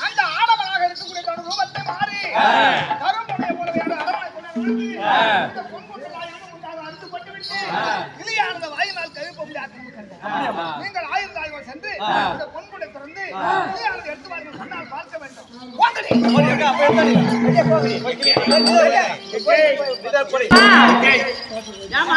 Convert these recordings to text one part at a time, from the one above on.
அந்த ஆடவராக இருக்கக்கூடிய ரூபத்தை மாறி கரும்புடைய போலவையான அரவணை கொண்டு இலியானது வாயினால் கவிப்ப முடியாது நீங்கள் ஆயுள் சென்று இந்த பொன்குடை திறந்து எடுத்து வாருங்கள் பார்க்க வேண்டும் ஏமா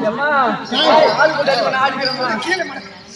ஆமா ஆள் கூட ஆள்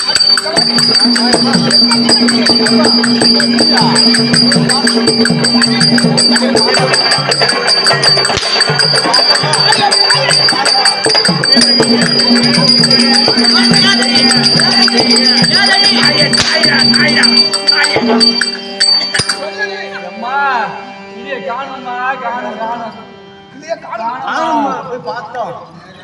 அது காணும் காணும். காணும் போய் பார்த்தோம்.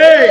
ஏய்.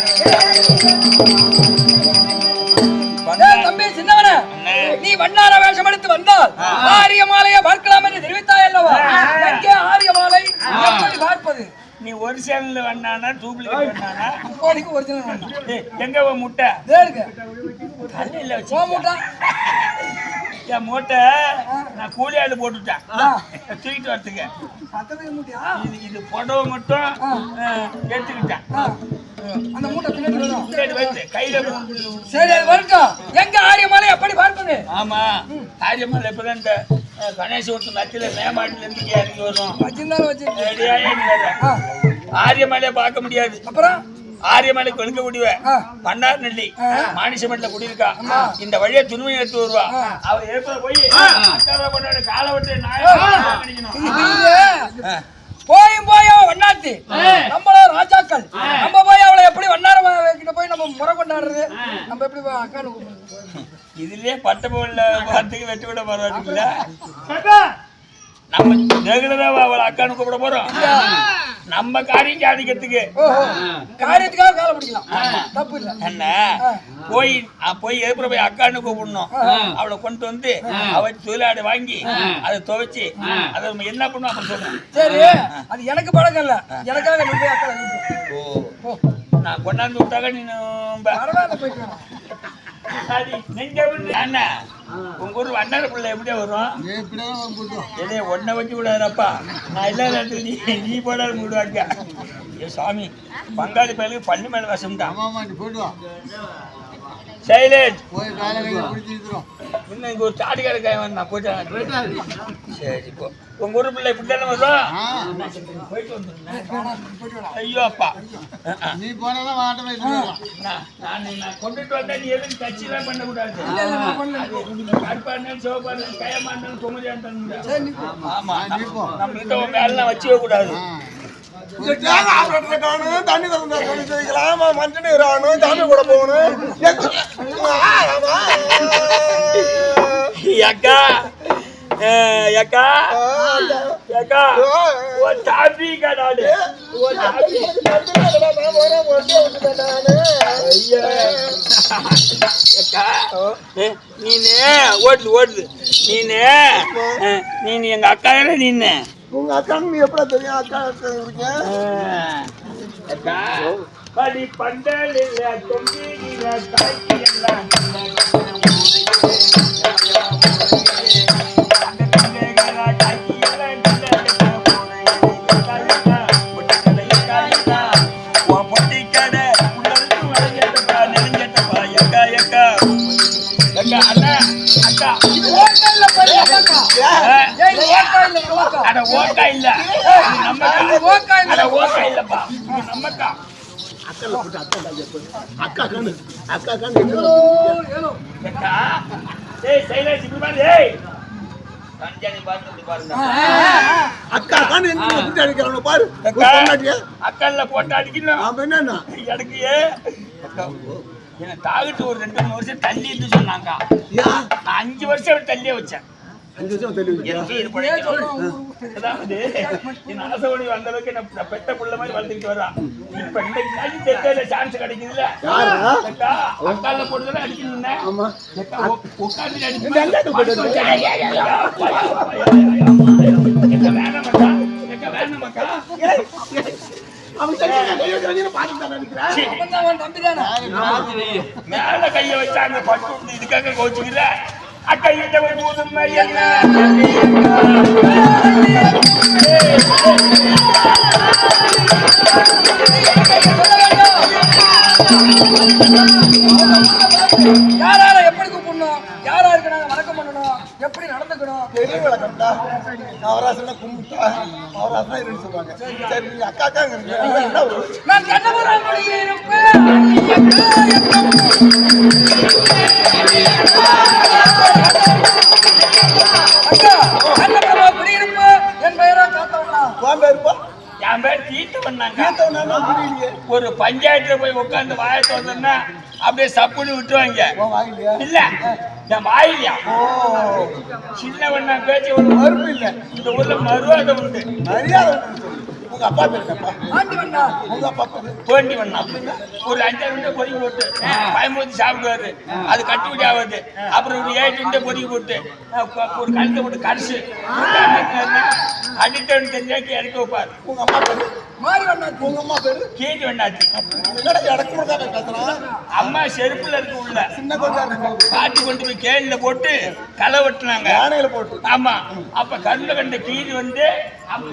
தம்பி சின்னவன. நீ வண்ணார வேஷம் எடுத்து வந்தால் ஆரிய மாலையை பார்க்கலாம் என்று தெரிவித்தாய் எங்கே ஆரிய மாலை எப்படி பார்ப்பது? நீ ஒரிஜினல் வண்ணானா டூப்ளிகேட் வண்ணானா? இப்போதைக்கு ஒரிஜினல் வண்ணா. எங்க முட்டை? தேர்க்கு தள்ளியில் வச்சு முட்டை. என் மூட்டை நான் கூலி ஆளு போட்டுட்டேன் தூக்கிட்டு மூட்டையா? இது இது புடவை மட்டும் எடுத்துக்கிட்டேன். அந்த மூட்டை பின்னாடி வந்து கையில சரி அது வரட்டும். எங்க ஆரியமலை எப்படி பார்ப்பது? ஆமா. ஆரியமலை இப்பதான் இந்த அஹ், கணேசபுரத்து மத்தியில மேம்பாட்டுல இருந்து இறங்கி வரும். வச்சிருந்தாலும் வச்சு. ஆரியமலையை பார்க்க முடியாது. அப்புறம்? ஆரியமலை கொழுக்க முடிவ ஆ. மன்னார் நெல்லி மாணிசமட்டில குடியிருக்கா. இந்த வழியா துணிமை எடுத்து வருவா. அவர் ஏற்பட போய் கொண்டாடு காலை விட்டு. போயும் போய் அவன் வண்ணாத்தி. நம்மளும் ராஜாக்கள். நம்ம போய் அவளை எப்படி வண்ணார கிட்ட போய் நம்ம முறை கொண்டாடுறது? நம்ம எப்படி கூப்பிடுறது? இதுலயே பட்ட போல வார்த்தைக்கு வெட்டி விட பரவாயில்ல நம்ம ரெகுலரா அவளை அக்கானு கூப்பிட போறோம்? நம்ம காரியம் சாதிக்கிறதுக்கு. காரியத்துக்காக காலை பிடிக்கலாம் தப்பு இல்ல என்ன? போய் போய் எதிர்ப்புற போய் அக்கான்னு கூப்பிடணும். அவளை கொண்டு வந்து அவ தொழிலாடு வாங்கி அதை துவைச்சு அதை நம்ம என்ன பண்ணுவோம் அப்படி சொல்றேன் சரி அது எனக்கு பழக்கம் இல்ல. எனக்காக நீ போய் அக்காவை. நான் கொண்டாந்து விட்டாக்க நீ பரவாயில்ல போயிட்டு அண்ணா உங்க ஊர் வண்ணார பிள்ளை எப்படி வரும்? இதே ஒன்ன வச்சு விடாதப்பா. நான் இல்லாத இடத்துல நீ நீ போடாது விடுவாங்க. ஏ சாமி பங்காளி பயலுக்கு பண்ணி மேல வசம்தான் சைலேஜ் இன்னும் இங்க ஒரு தாடி கடைக்காய் வந்தான் போயிட்டாங்க சரி இப்போ உங்க ஊர் பிள்ளை இப்படி தானே வரும் போயிட்டு வந்துருந்தேன் ஐயோ அப்பா. நீ போனாலும் வாட்டமே நான் நான் நான் கொண்டுட்டு வந்தா நீ எதுவும் கட்சியெல்லாம் பண்ணக்கூடாது. இல்ல, இல்ல, நான் பண்ணல. கருப்பாண்ணு சிவப்பாண்ணு கயமாண்ணு குமரியா இருந்தா சரி, நீ போ. ஆமா நம்ம தண்ணி மஞ்சள் நீர் ஆகணும் தண்ணி கூட போகணும். அக்கா. அக்கா. அக்கா ஓ தாபி கடாடு ஓ தாபி ஐயா. நீனு ஓடுது ஓடுது. நீனு அஹ், எங்க அக்கா தானே உங்க அக்காங்க நீ எப்படா தெரியும் அக்கா இருக்கேன் அக்கா. படி பண்டலில் தொங்கில தாக்கி எல்லாம் அண்ணா அக்கா இது ஓட்டையில போய் அக்காக்கா. ஏய், இது ஓட்டை இல்ல, கலக்கா. அட ஓக்கா இல்ல இது நம்மக்கா. இல்ல. அட ஓக்கா இல்லப்பா இது நம்மக்கா அக்கா கண்ணு ஏலோ, ஏலோ. அக்கா சைலேஷ் இப்படி பாரு அக்கா கண்ணு எங்க அடிக்கிறாங்க பாரு அக்கா போட்டு அடிக்கணும் அப்ப என்னன்னா எனக்கு எனக்கு தாகிட்டு ஒரு ரெண்டு மூணு வருஷம் தள்ளி இருந்து சொன்னாங்க நான் அஞ்சு வருஷம் அப்படி தள்ளியே வச்சேன் அஞ்சு வருஷம் ஊருக்கு. அதாவது என் ஆசைப்படி வந்த அளவுக்கு நான் பெத்த புள்ள மாதிரி வளர்த்துக்கிட்டு வர்றான் இப்ப இன்னைக்கு தெரியல சான்ஸ் கிடைக்குதுல்ல யாரா? அக்கா அக்கால போட்டுதான் அடிக்கணும்னே ஆமா அக்கா, உ- உட்கார்ந்து அடிச்சு இந்த அண்டாத்து போட்டு படுத்து அவன்? மேல கைய வச்சாங்க பட்டு இதுக்காக கோச்சுக்கல அக்கா கிட்ட போய் ஊதுமை என்ன? யார் யாரை எப்படி கூப்பிடணும் விளக்கம்டா அவராசன கும்பிட்டா அவராசனா இருன்னு சொல்லுவாங்க. சரி நீங்க அக்கா அக்காங்க என்ன வாங்க இருப்பா என் பேர் புரியலையே ஒரு பஞ்சாயத்துல போய் உட்கார்ந்து வாயை திறந்தோம்னா அப்படியே சப்புன்னு விட்டுவாங்க இல்ல. என் வாயிலையா ஓ. சின்னவண்ணா பேச்சு ஒரு மறுப்பு இல்ல. இந்த ஊர்ல மறுவாதை உண்டு. மரியாதை. உங்க அப்பா பேர் என்னப்பா? ஆண்டி வண்ணா. உங்க அப்பா பேரு தோண்டி பண்ணா ஒரு அஞ்சாறு உண்டை பொறுக்கி போட்டு பயன்படுத்தி சாப்பிடுவாரு. அது கட்டுப்படி ஆகாது அப்புறம் ஒரு ஏழு உண்டை பொறுக்கி போட்டு ஒரு கழுத்தை போட்டு கரிசு அடிட்டவன் தெரிஞ்சாக்கி இறக்கி வைப்பார். உங்க அம்மா பேரு? மாறி வந்தாச்சு உங்க அம்மா பேரு? அம்மா செருப்புல இருக்கு உள்ள. சின்ன காட்டி கொண்டு போய் கேள்ல போட்டு களை வெட்டினாங்க. யானையில போட்டு. ஆமா. அப்ப கண்ணுல கண்ட கீழ் வந்து அப்~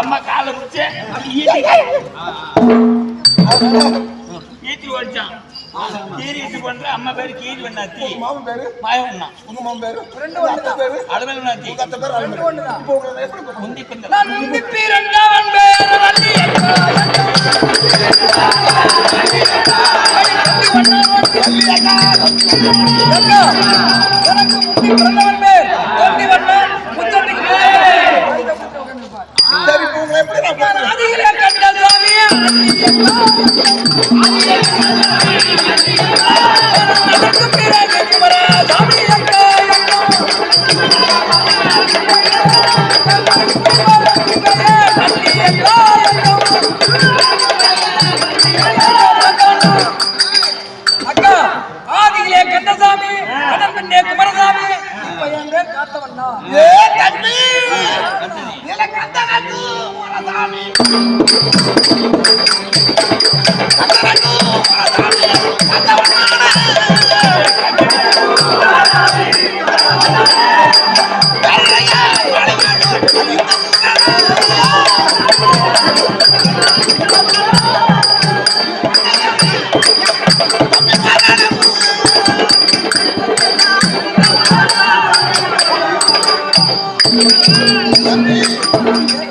அம்மா காலை பிடிச்சு அப்படி ஈட்டி. ஈட்டி ஓடிச்சான் கீரி ஈட்டி பண்ற அம்மா பேரு கீழ் வேண்டாத்தி உங்க மாமன் பேரு? மாயவண்ணா உங்க மாமன் பேரு? உங்க அத்தை பேரு? அடமேல் வேண்டாத்தி உங்க அத்தை பேரு. இப்போ உங்களை எப்படி கூப்பிடுறது? முந்தி பிந்த நான் உந்தி பிறந்தவன் பேர் வள்ளி. அக்கா, எனக்கு முந்தி பிறந்தவன் பேர் தம்பி எனக்கு அந்த காத்து சாமி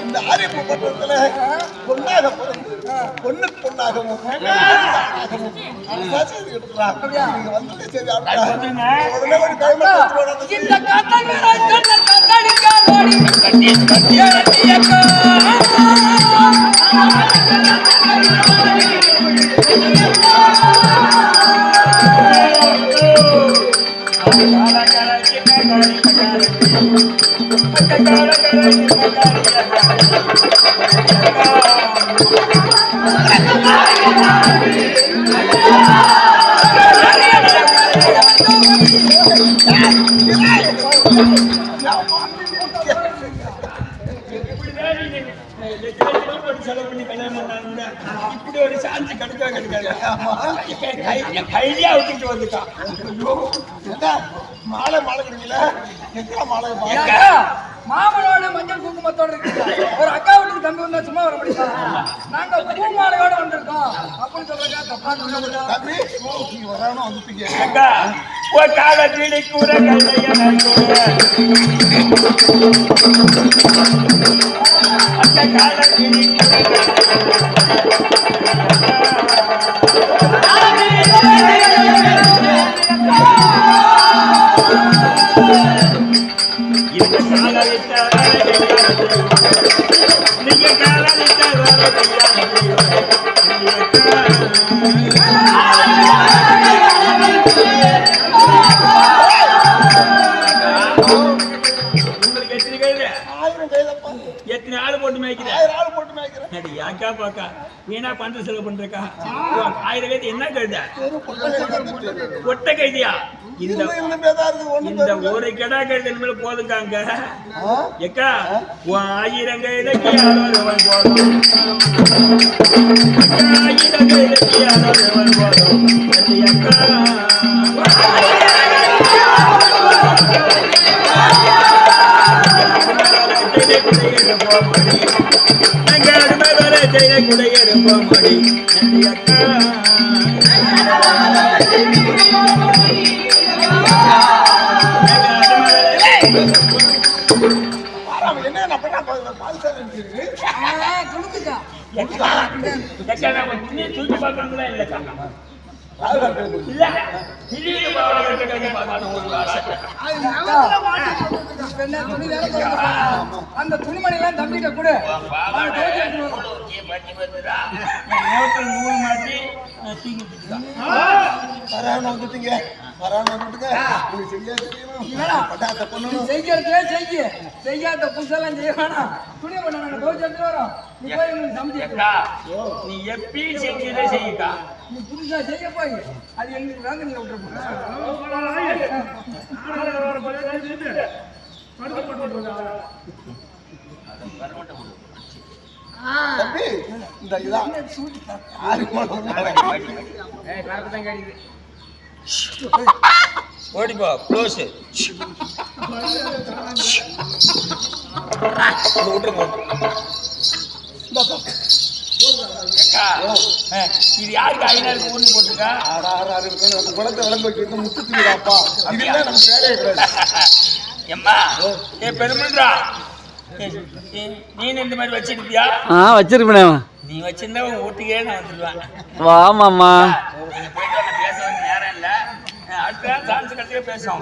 இந்த செய்துகிட்டு இருக்கிறான். நீங்க வந்ததே சரி. உடனே ஒரு கைமா கொடுத்துட்டு வர இந்த காத்தல் வேற செலவு பண்ணி கல்யாணம் இப்படி ஒரு சாந்தி கடுக்கா கடுக்காது கையிலே விட்டுட்டு வந்துட்டான் மாலை மாலை கிடைக்கல எத்தனை மாலை மாமனோட மஞ்சள் குங்குமத்தோட இருக்கீங்க. ஒரு அக்கா வீட்டுக்கு தம்பி வந்தா சும்மா வர முடியுமா? நாங்க பூ மாலையோட வந்திருக்கோம். அப்படின்னு சொல்றீங்க தப்பா சொல்லுங்க தம்பி நீங்க வராம வந்துட்டீங்க. கால கிளி கூட அந்த கால கிளி கூட இந்த யாக்கா பாக்கா? வீணா பண்ற செலவு பண்றக்கா ஆயிரம் கைது என்ன கழுத? ஒட்ட கைதியா இந்த இந்த ஒரு கெடா கைது மேல போதுக்காங்க எக்கா ஆயிரம் கைதைக்கு போதும். ஆயிரம் கைதைக்கு போதும். அக்கா என்ன நான் பண்ணா பாருங்க, பால் சார் இருக்குது. கொடுத்துக்கா தூக்கி பார்க்கறாங்களா இல்லக்கா அந்த துணிமணி எல்லாம் தம்பிட்ட கூட அவன் வந்துட்டீங்க வந்துட்டுங்க நீ செய்ய செய்யாத புதுசெல்லாம் செய்ய வேணாம் துணி பண்ண நாங்க வரோம் நீ நீ எப்பயும் செஞ்சதே செய்யுக்கா. நீ புதுசா செய்ய போய் அது எங்களுக்கு தான் கேக்குது ஓடிப்போ க்ளோஸ் விட்டுருங்க இது யாருக்கு? ஐநூறு ஊர்னு போட்டிருக்கா? குளத்தை வைக்கிறது முத்து தீவிராப்பா இதுதான் நமக்கு வேலையே கிடையாது எம்மா ஏ பெருமன்றா? நீ இந்த மாதிரி வச்சிருப்பியா? ஆ வச்சிருப்பேனே. நீ வச்சிருந்தா உன் வீட்டுக்கே நான் வந்துடுவேன் வா மாமா. நீங்க போயிட்டு வாங்க, பேச நேரம் இல்ல. அடுத்த சான்ஸ் கிடைச்சே பேசுவோம்.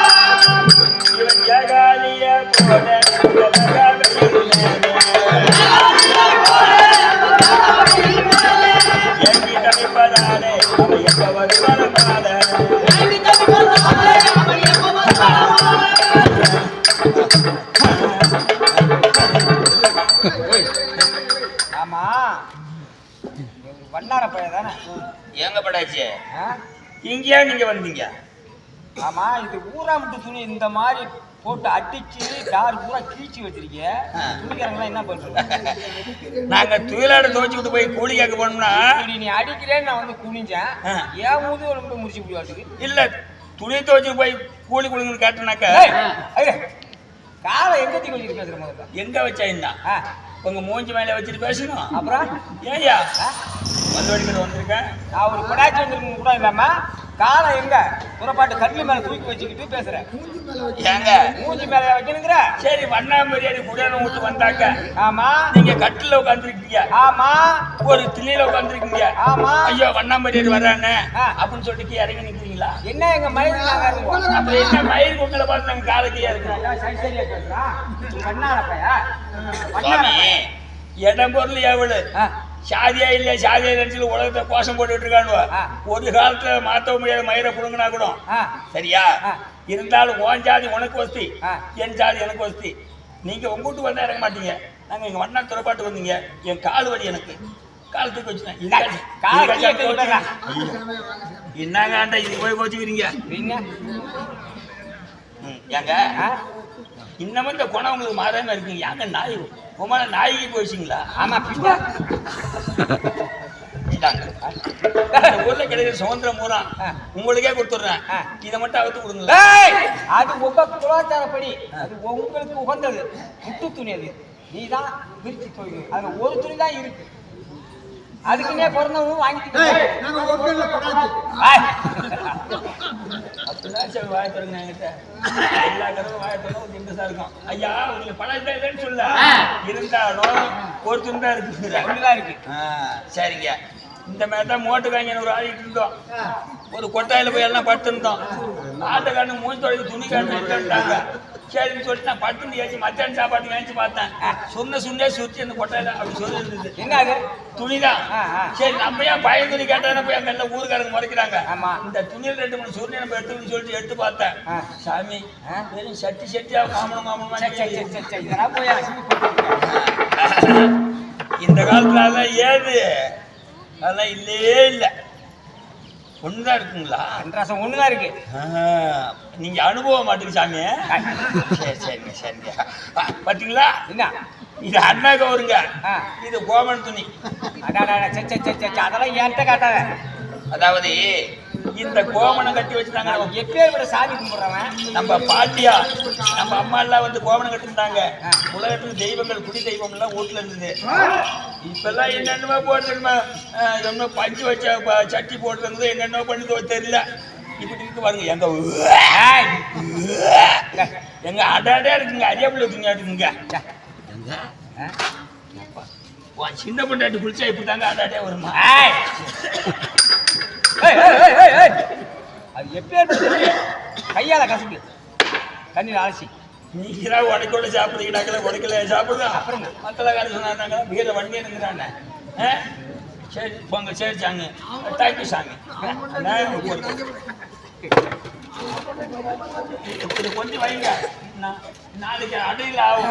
ஆமா. வண்ணார பையன் தானே? எங்க படாச்சு? இங்கேயா நீங்க வந்தீங்க? ஆமா இது ஊராமட்டு துணி இந்த மாதிரி போட்டு அடிச்சு தார் பூரா கீச்சு வச்சிருக்கீங்க துணிக்காரங்களாம் என்ன பண்றது நாங்க துயிலாட துவச்சுக்கிட்டு போய் கூலி கேட்க போனோம்னா இப்படி நீ அடிக்கிறேன்னு நான் வந்து குனிஞ்சேன். ஏன் முது உடம்பு முடிச்சு இப்படி வாட்டுக்கு இல்ல துணி துவச்சு போய் கூலி கொடுங்கன்னு கேட்டனாக்கா ஏய், ஐயே, காலை எங்க தீ வச்சுட்டு பேசுற எங்க வச்சா ஆ, உங்க மூஞ்சி மேல வச்சுட்டு பேசணும். அப்புறம்? ஏய்யா ஆ? வந்து வந்திருக்கேன் நான் ஒரு கொடாச்சி வந்திருக்கும் கூட இல்லாம காலை எங்க? புறப்பாட்டு கட்லி மேல தூக்கி வச்சுக்கிட்டு பேசுறேன். ஏங்க? மூஞ்சி மேல வைக்கணுங்கிற? சரி வண்ணாமரியாதை குடியான விட்டு வந்தாக்க ஆமா. நீங்க கட்டில உட்காந்துருக்கீங்க ஆமா. ஒரு திணியில உட்காந்துருக்கீங்க ஆமா. ஐயோ வண்ணாமரியாதை ஆ. அப்படின்னு சொல்லிட்டு இறங்கி நிக்கிறீங்களா? என்ன எங்க இருக்கோம் அப்ப என்ன மயில் உங்களை பார்த்து நாங்க காலக்கையா சரி சரியா பேசுறா இடம் பொருள் எவ்வளவு சாதியா இல்ல சாதியா இல்லைன்னு உலகத்தை கோஷம் போட்டுட்டு இருக்கானுவ. ஒரு காலத்துல மாத்த முடியாத மயிரை புடுங்கினா கூட. சரியா. இருந்தாலும் உன் ஜாதி உனக்கு வசதி. என் ஜாதி எனக்கு வசதி. நீங்க உங்க வீட்டு வந்தா இறங்க மாட்டீங்க. நாங்க இங்க வண்ணா துறப்பாட்டு வந்தீங்க. என் கால் வலி எனக்கு. கால் தூக்கி வச்சுட்டேன். என்னங்க ஆண்டா இது போய் கோச்சுக்கிறீங்க? ஏங்க? இன்னமும் இந்த குணம் உங்களுக்கு மாறாம இருக்குங்க. ஏங்க நாய்? உமான நாய்க்கு போயிடுச்சிங்களா? ஆமா பின்ன. ஊர்ல கிடைக்கிற சுதந்திரம் பூரா ஆ. உங்களுக்கே கொடுத்துட்றேன். ஆ. இதை மட்டும் அவுத்து கொடுங்களா ஏய், அது உங்க கலாச்சாரப்படி. அது உங்களுக்கு உகந்தது. முட்டு துணி அது. நீ தான் விரிச்சு துணி அதுல ஒரு துணி தான் இருக்கு. அதுக்குன்னே பிறந்தவங்க வாங்கிட்டு சரி வாய திறங்க என்கிட்ட. எல்லா கடவும் வாய திறந்து ஒரு இருக்கும். ஐயா உங்களுக்கு பணம் இல்லைன்னு சொல்ல. இருந்தாலும் ஒரு துண்டு தான் இருக்குங்கிற ஒண்ணுதான் இருக்கு. சரிங்க. இந்த மாதிரி தான் மோட்டு வாங்கி ஒரு ஆடிட்டு இருந்தோம். ஒரு கொட்டாயில போய் எல்லாம் படுத்திருந்தோம். ஆட்டுக்காரனு மூஞ்சி தொடங்கி துணி காட்டு சரின்னு சொல்லிட்டு நான் படுத்து ஏச்சு மத்தியான சாப்பாடு வாங்கி பார்த்தேன் சொன்ன சுண்ணே சுத்தி அந்த கொட்டாயில அப்படி சொல்லி இருந்தது என்ன அது துணிதான். சரி நம்ம ஏன் பழைய துணி கேட்டானே போய் அங்க எல்லாம் ஊருக்காரங்க முறைக்கிறாங்க ஆமா. இந்த துணியில் ரெண்டு மூணு சுருணி நம்ம எடுத்துக்கணும்னு சொல்லிட்டு எடுத்து பார்த்தேன். சாமி? வெறும் சட்டி சட்டியா மாமனம் மாமனமா. இதெல்லாம் போய். இந்த காலத்துல அதெல்லாம் ஏது அதெல்லாம் இல்லவே இல்லை ஒண்ணுதான் இருக்குங்களா? அன்றாசம் ஒண்ணுதான் இருக்கு. நீங்க அனுபவம் மாட்டுக்கு சாமி சரி சரிங்க சரிங்க. பாத்தீங்களா? என்ன? இது அண்ணா கவுருங்க ஆ. இது கோமன் துணி. சே, அதெல்லாம் என்கிட்ட காட்டாத. அதாவது இந்த கோமணம் கட்டி வச்சுட்டாங்க நான் எப்பயே விட சாமி கும்பிடுறவன். நம்ம பாட்டியா நம்ம அம்மா எல்லாம் வந்து கோமணம் கட்டிருந்தாங்க. உலகத்துல தெய்வங்கள் குடி தெய்வம் எல்லாம் வீட்டுல இருந்தது. இப்பெல்லாம் என்னென்னமோ போட்டுருமா ரொம்ப பஞ்சு வச்ச சட்டி போட்டுருந்தது என்னென்னமோ பண்ணுதோ தெரியல. இப்படி இருக்கு பாருங்க எங்க எங்க அடாடே இருக்குங்க அரியாப்புல இருக்குங்க. இருக்குங்க சின்ன பொண்டாட்டி குளிச்சா இப்படி தாங்க அடாடே வருமா ஏய். ஏய், ஏய், ஏய், ஏய், ஏய். அது எப்பயே கையால கசக்கு. தண்ணீர் அலசி. நீங்களா உடைக்கோட சாப்பிடுறீங்கடாக்கல உடைக்கல சாப்பிடுறோம் அப்புறம். மத்தலக்காரர் சொன்னாங்க வீர வண்டி இருக்கிறாங்க சரி போங்க சரி சாங்க தேங்க்யூ. இப்படி கொஞ்சம் வைங்க. நாளைக்கு அடையில் ஆகும்.